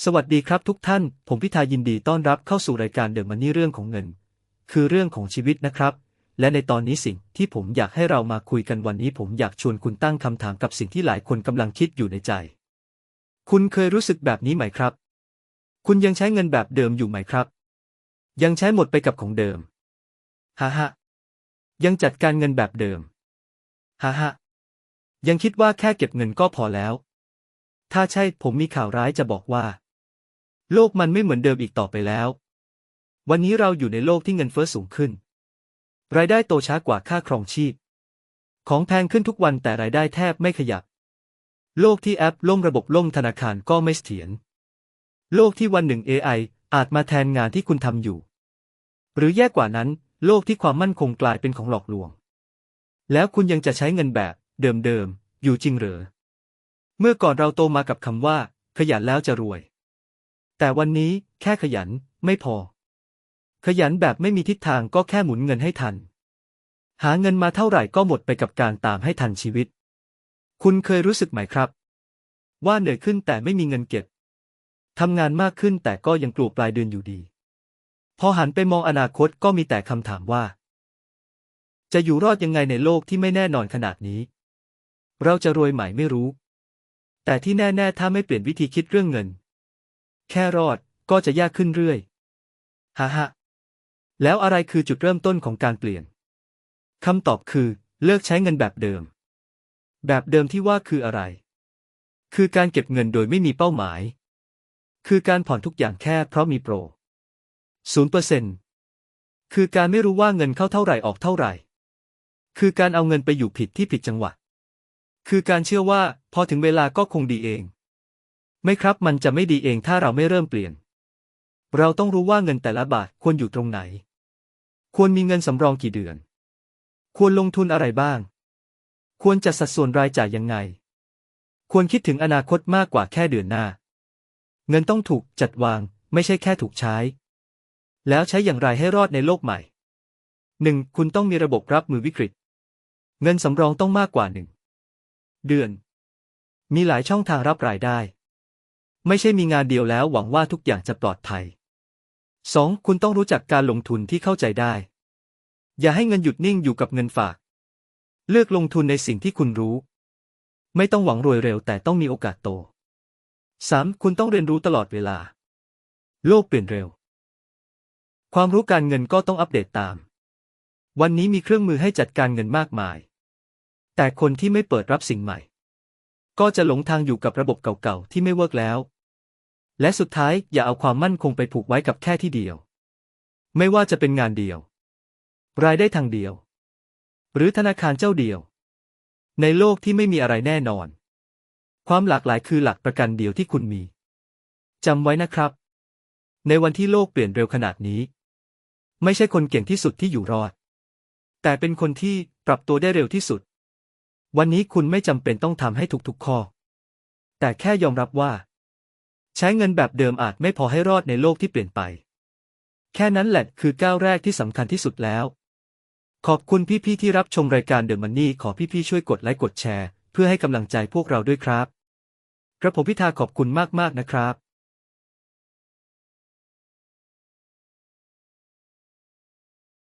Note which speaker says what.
Speaker 1: สวัสดีครับทุกท่าน ผมพิธายินดีต้อนรับเข้าสู่รายการเด e m มันนี่เรื่องของเงิน คือเรื่องของชีวิตนะครับ และในตอนนี้สิ่งที่ผมอยากให้เรามาคุยกันวันนี้ ผมอยากชวนคุณตั้งคำถามกับสิ่งที่หลายคนกำลังคิดอยู่ในใจ คุณเคยรู้สึกแบบนี้ไหมครับ คุณยังใช้เงินแบบเดิมอยู่ไหมครับ ยังใช้หมดไปกับของเดิมฮ่าฮะยังจัดการเงินแบบเดิมฮ่าฮะยังคิดว่าแค่เก็บเงินก็พอแล้ว ถ้าใช่ผมมีข่าวร้ายจะบอกว่า โลกมันไม่เหมือนเดิมอีกต่อไปแล้ว วันนี้เราอยู่ในโลกที่เงินเฟ้อสูงขึ้น รายได้โตช้ากว่าค่าครองชีพ ของแพงขึ้นทุกวันแต่รายได้แทบไม่ขยับ โลกที่แอปล่มระบบล่มธนาคารก็ไม่เสถียร โลกที่วันหนึ่ง AI อาจมาแทนงานที่คุณทำอยู่ หรือแย่กว่านั้น โลกที่ความมั่นคงกลายเป็นของหลอกลวง แล้วคุณยังจะใช้เงินแบบเดิมๆ อยู่จริงเหรอ เมื่อก่อนเราโตมากับคำว่า ขยันแล้วจะรวย แต่วันนี้แค่ขยันไม่พอ ขยันแบบไม่มีทิศทางก็แค่หมุนเงินให้ทัน หาเงินมาเท่าไหร่ก็หมดไปกับการตามให้ทันชีวิต คุณเคยรู้สึกไหมครับ ว่าเหนื่อยขึ้นแต่ไม่มีเงินเก็บทำงานมากขึ้นแต่ก็ยังกลัวปลายเดือนอยู่ดี พอหันไปมองอนาคตก็มีแต่คำถามว่า จะอยู่รอดยังไงในโลกที่ไม่แน่นอนขนาดนี้ เราจะรวยไหมไม่รู้ แต่ที่แน่ ๆ ถ้าไม่เปลี่ยนวิธีคิดเรื่องเงิน แค่รอดก็จะยากขึ้นเรื่อยฮ่าฮะแล้วอะไรคือจุดเริ่มต้นของการเปลี่ยนคำตอบคือ เลิกใช้เงินแบบเดิม แบบเดิมที่ว่าคืออะไร คือการเก็บเงินโดยไม่มีเป้าหมาย คือการผ่อนทุกอย่างแค่เพราะมีโปรศูนเปอร์เซนคือการไม่รู้ว่าเงินเข้าเท่าไหร่ออกเท่าไหร่ คือการเอาเงินไปอยู่ผิดที่ผิดจังหวะ คือการเชื่อว่าพอถึงเวลาก็คงดีเอง ไม่ครับมันจะไม่ดีเองถ้าเราไม่เริ่มเปลี่ยน เราต้องรู้ว่าเงินแต่ละบาทควรอยู่ตรงไหน ควรมีเงินสำรองกี่เดือน ควรลงทุนอะไรบ้าง ควรจัดสัดส่วนรายจ่ายยังไง ควรคิดถึงอนาคตมากกว่าแค่เดือนหน้า เงินต้องถูกจัดวางไม่ใช่แค่ถูกใช้ แล้วใช้อย่างไรให้รอดในโลกใหม่หนึ่งคุณต้องมีระบบรับมือวิกฤต เงินสำรองต้องมากกว่าหนึ่งเดือน มีหลายช่องทางรับรายได้ ไม่ใช่มีงานเดียวแล้วหวังว่าทุกอย่างจะปลอดภัย 2. คุณต้องรู้จักการลงทุนที่เข้าใจได้ อย่าให้เงินหยุดนิ่งอยู่กับเงินฝาก เลือกลงทุนในสิ่งที่คุณรู้ ไม่ต้องหวังรวยเร็วแต่ต้องมีโอกาสโต 3. คุณต้องเรียนรู้ตลอดเวลา โลกเปลี่ยนเร็ว ความรู้การเงินก็ต้องอัปเดตตาม วันนี้มีเครื่องมือให้จัดการเงินมากมาย แต่คนที่ไม่เปิดรับสิ่งใหม่ ก็จะหลงทางอยู่กับระบบเก่าๆที่ไม่เวิร์กแล้ว และสุดท้ายอย่าเอาความมั่นคงไปผูกไว้กับแค่ที่เดียว ไม่ว่าจะเป็นงานเดียว รายได้ทางเดียว หรือธนาคารเจ้าเดียว ในโลกที่ไม่มีอะไรแน่นอน ความหลากหลายคือหลักประกันเดียวที่คุณมีจำไว้นะครับ ในวันที่โลกเปลี่ยนเร็วขนาดนี้ ไม่ใช่คนเก่งที่สุดที่อยู่รอด แต่เป็นคนที่ปรับตัวได้เร็วที่สุด วันนี้คุณไม่จำเป็นต้องทำให้ทุกๆข้อ แต่แค่ยอมรับว่า ใช้เงินแบบเดิมอาจไม่พอให้รอดในโลกที่เปลี่ยนไป แค่นั้นแหละคือก้าวแรกที่สำคัญที่สุดแล้ว ขอบคุณพี่ๆที่รับชมรายการเด e m มันนี่ขอพี่ๆช่วยกดไลค์กดแชร์ เพื่อให้กำลังใจพวกเราด้วยครับ กระผมพิธาขอบคุณมากๆนะครับ